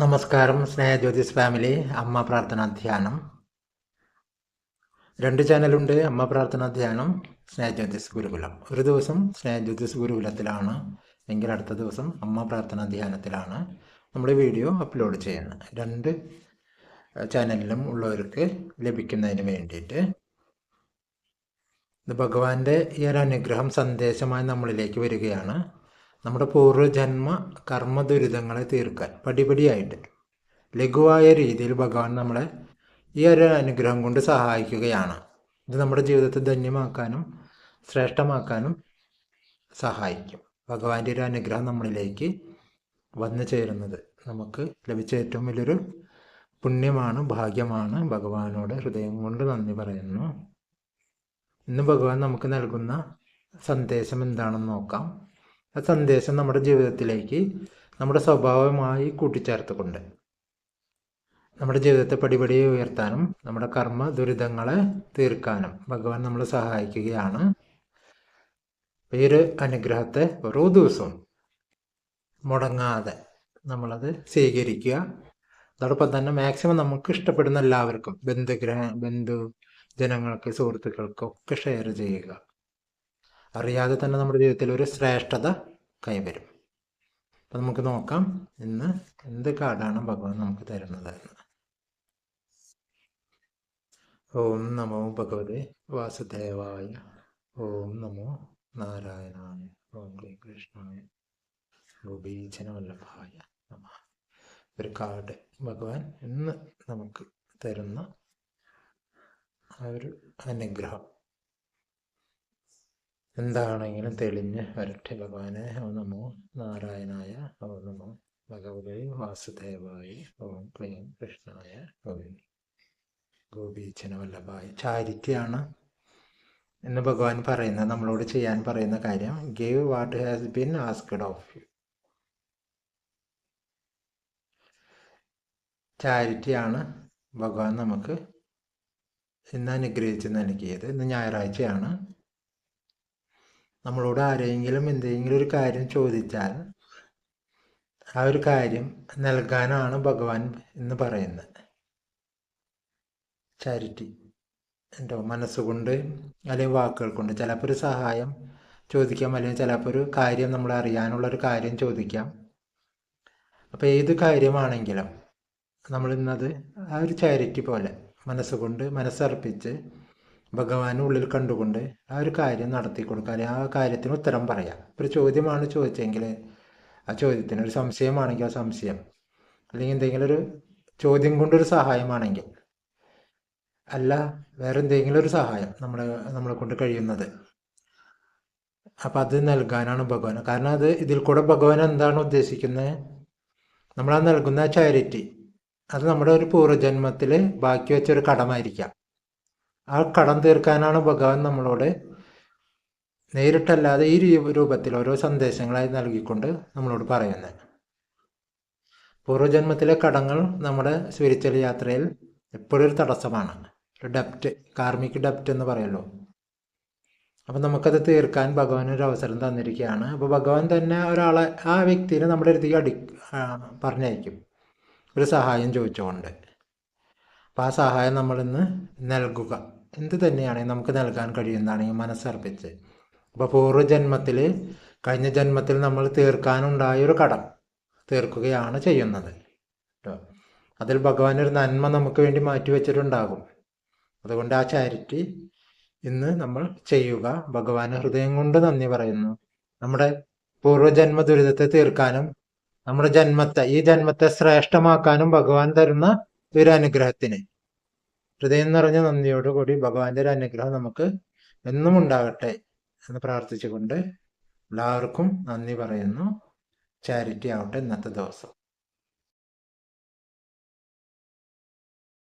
നമസ്കാരം സ്നേഹ ജ്യോതിസ് ഫാമിലി അമ്മ പ്രാർത്ഥനാ ധ്യാനം. രണ്ട് ചാനലുണ്ട് അമ്മ പ്രാർത്ഥനാ ധ്യാനം സ്നേഹ ജ്യോതിസ് ഗുരുകുലം. ഒരു ദിവസം സ്നേഹ ജ്യോതിസ് ഗുരുകുലത്തിലാണ് എങ്കിൽ അടുത്ത ദിവസം അമ്മ പ്രാർത്ഥനാ ധ്യാനത്തിലാണ് നമ്മൾ വീഡിയോ അപ്ലോഡ് ചെയ്യുന്നത്. രണ്ട് ചാനലിലും ഉള്ളവർക്ക് ലഭിക്കുന്നതിന് വേണ്ടിയിട്ട് ഭഗവാന്റെ ഈ ഒരു അനുഗ്രഹം സന്ദേശമായി നമ്മളിലേക്ക് വരികയാണ്. നമ്മുടെ പൂർവജന്മ കർമ്മ ദുരിതങ്ങളെ തീർക്കാൻ പടിപടിയായിട്ട് ലഘുവായ രീതിയിൽ ഭഗവാൻ നമ്മളെ ഈ ഒരു അനുഗ്രഹം കൊണ്ട് സഹായിക്കുകയാണ്. ഇത് നമ്മുടെ ജീവിതത്തെ ധന്യമാക്കാനും ശ്രേഷ്ഠമാക്കാനും സഹായിക്കും. ഭഗവാന്റെ ഒരു അനുഗ്രഹം നമ്മളിലേക്ക് വന്നു ചേരുന്നത് നമുക്ക് ലഭിച്ച ഏറ്റവും വലിയൊരു പുണ്യമാണ് ഭാഗ്യമാണ്. ഭഗവാനോട് ഹൃദയം കൊണ്ട് നന്ദി പറയുന്നു. ഇന്ന് ഭഗവാൻ നമുക്ക് നൽകുന്ന സന്ദേശം എന്താണെന്ന് നോക്കാം. ആ സന്ദേശം നമ്മുടെ ജീവിതത്തിലേക്ക് നമ്മുടെ സ്വഭാവമായി കൂട്ടിച്ചേർത്തുകൊണ്ട് നമ്മുടെ ജീവിതത്തെ പടിപടി ഉയർത്താനും നമ്മുടെ കർമ്മ ദുരിതങ്ങളെ തീർക്കാനും ഭഗവാൻ നമ്മളെ സഹായിക്കുകയാണ്. ഈ ഒരു അനുഗ്രഹത്തെ ഓരോ ദിവസവും മുടങ്ങാതെ നമ്മളത് സ്വീകരിക്കുക. അതോടൊപ്പം തന്നെ മാക്സിമം നമുക്ക് ഇഷ്ടപ്പെടുന്ന എല്ലാവർക്കും ബന്ധുഗ്രഹ ബന്ധു ജനങ്ങൾക്ക് സുഹൃത്തുക്കൾക്കും ഒക്കെ ഷെയർ ചെയ്യുക. അറിയാതെ തന്നെ നമ്മുടെ ജീവിതത്തിൽ ഒരു ശ്രേഷ്ഠത കൈവരും. അപ്പം നമുക്ക് നോക്കാം ഇന്ന് എന്ത് കാർഡാണ് ഭഗവാൻ നമുക്ക് തരുന്നത് എന്ന്. ഓം നമോ ഭഗവതി വാസുദേവായ. ഓം നമോ നാരായണായ. ഓം ശ്രീ കൃഷ്ണായ. ഗോപീജനവല്ലഭായ നമ. ഒരു കാർഡ് ഭഗവാൻ ഇന്ന് നമുക്ക് തരുന്ന ആ ഒരു അനുഗ്രഹം. എന്താണെങ്കിലും തെളിഞ്ഞ് വരട്ടെ ഭഗവാനെ. ഓ നമോ നാരായണായ. ഓ നമോ ഭഗവതി വാസുദേവായി. ഓം ക്ലീം കൃഷ്ണായ. ഗോവി ഗോപീച്ചന വല്ലഭായ ചാരിറ്റിയാണ് എന്ന് ഭഗവാൻ പറയുന്നത്. നമ്മളോട് ചെയ്യാൻ പറയുന്ന കാര്യം gave what has been asked of you ചാരിറ്റിയാണ് ഭഗവാൻ നമുക്ക് ഇന്ന് അനുഗ്രഹിച്ച് നൽകിയത്. ഇന്ന് ഞായറാഴ്ചയാണ്. നമ്മളോട് ആരെങ്കിലും എന്തെങ്കിലും ഒരു കാര്യം ചോദിച്ചാൽ ആ ഒരു കാര്യം നൽകാനാണ് ഭഗവാൻ എന്ന് പറയുന്നത്. ചാരിറ്റി എന്തോ മനസ്സുകൊണ്ട് അല്ലെങ്കിൽ വാക്കുകൾ കൊണ്ട്. ചിലപ്പോൾ ഒരു സഹായം ചോദിക്കാം അല്ലെങ്കിൽ ചിലപ്പോൾ ഒരു കാര്യം നമ്മൾ അറിയാനുള്ള ഒരു കാര്യം ചോദിക്കാം. അപ്പോൾ ഏത് കാര്യമാണെങ്കിലും നമ്മൾ ഇന്നത് ആ ഒരു ചാരിറ്റി പോലെ മനസ്സുകൊണ്ട് മനസ്സർപ്പിച്ച് ഭഗവാൻ ഉള്ളിൽ കണ്ടുകൊണ്ട് ആ ഒരു കാര്യം നടത്തി കൊടുക്കുക ആ കാര്യത്തിന് ഉത്തരം പറയാം. ഒരു ചോദ്യമാണ് ചോദിച്ചെങ്കിൽ ആ ചോദ്യത്തിന് ഒരു സംശയമാണെങ്കിൽ ആ സംശയം അല്ലെങ്കിൽ എന്തെങ്കിലും ഒരു ചോദ്യം കൊണ്ടൊരു സഹായമാണെങ്കിൽ. അല്ല വേറെ എന്തെങ്കിലും ഒരു സഹായം നമ്മളെ നമ്മളെ കൊണ്ട് കഴിയുന്നത്. അപ്പം അത് നൽകാനാണ് ഭഗവാൻ കാരണം അത് ഇതിൽ കൂടെ ഭഗവാൻ എന്താണ് ഉദ്ദേശിക്കുന്നത് നമ്മളാ നൽകുന്ന ചാരിറ്റി അത് നമ്മുടെ ഒരു പൂർവജന്മത്തിൽ ബാക്കി വെച്ചൊരു കടമായിരിക്കാം. ആ കടം തീർക്കാനാണ് ഭഗവാൻ നമ്മളോട് നേരിട്ടല്ലാതെ ഈ രൂപത്തിൽ ഓരോ സന്ദേശങ്ങളായി നൽകിക്കൊണ്ട് നമ്മളോട് പറയുന്നത്. പൂർവജന്മത്തിലെ കടങ്ങൾ നമ്മുടെ സ്പിരിച്വൽ യാത്രയിൽ എപ്പോഴും ഒരു തടസ്സമാണ്. ഒരു ഡെപ്റ്റ് കാർമിക് ഡെപ്റ്റ് എന്ന് പറയുമല്ലോ അപ്പം നമുക്കത് തീർക്കാൻ ഭഗവാൻ ഒരു അവസരം തന്നിരിക്കുകയാണ്. അപ്പോൾ ഭഗവാൻ തന്നെ ഒരാളെ ആ വ്യക്തിനെ നമ്മുടെ അടുത്തേക്ക് അടി പറഞ്ഞയക്കും. ഒരു സഹായം ചോദിച്ചുകൊണ്ട്. അപ്പോൾ ആ സഹായം നമ്മളിന്ന് നൽകുക. എന്ത് തന്നെയാണെങ്കിൽ നമുക്ക് നൽകാൻ കഴിയുന്നതാണെങ്കിൽ മനസ്സർപ്പിച്ച്. അപ്പോൾ പൂർവജന്മത്തിൽ കഴിഞ്ഞ ജന്മത്തിൽ നമ്മൾ തീർക്കാനുണ്ടായൊരു കടം തീർക്കുകയാണ് ചെയ്യുന്നത്. കേട്ടോ അതിൽ ഭഗവാൻ ഒരു നന്മ നമുക്ക് വേണ്ടി മാറ്റിവെച്ചിട്ടുണ്ടാകും. അതുകൊണ്ട് ആ ചാരിറ്റി ഇന്ന് നമ്മൾ ചെയ്യുക. ഭഗവാൻ ഹൃദയം കൊണ്ട് നന്ദി പറയുന്നു. നമ്മുടെ പൂർവജന്മ ദുരിതത്തെ തീർക്കാനും നമ്മുടെ ജന്മത്തെ ഈ ജന്മത്തെ ശ്രേഷ്ഠമാക്കാനും ഭഗവാൻ തരുന്ന ഒരു അനുഗ്രഹത്തിന് ഹൃദയം നിറഞ്ഞ നന്ദിയോടുകൂടി ഭഗവാന്റെ ഒരു അനുഗ്രഹം നമുക്ക് എന്നും ഉണ്ടാകട്ടെ എന്ന് പ്രാർത്ഥിച്ചുകൊണ്ട് എല്ലാവർക്കും നന്ദി പറയുന്നു. ചാരിറ്റി ആവട്ടെ ഇന്നത്തെ ദിവസം.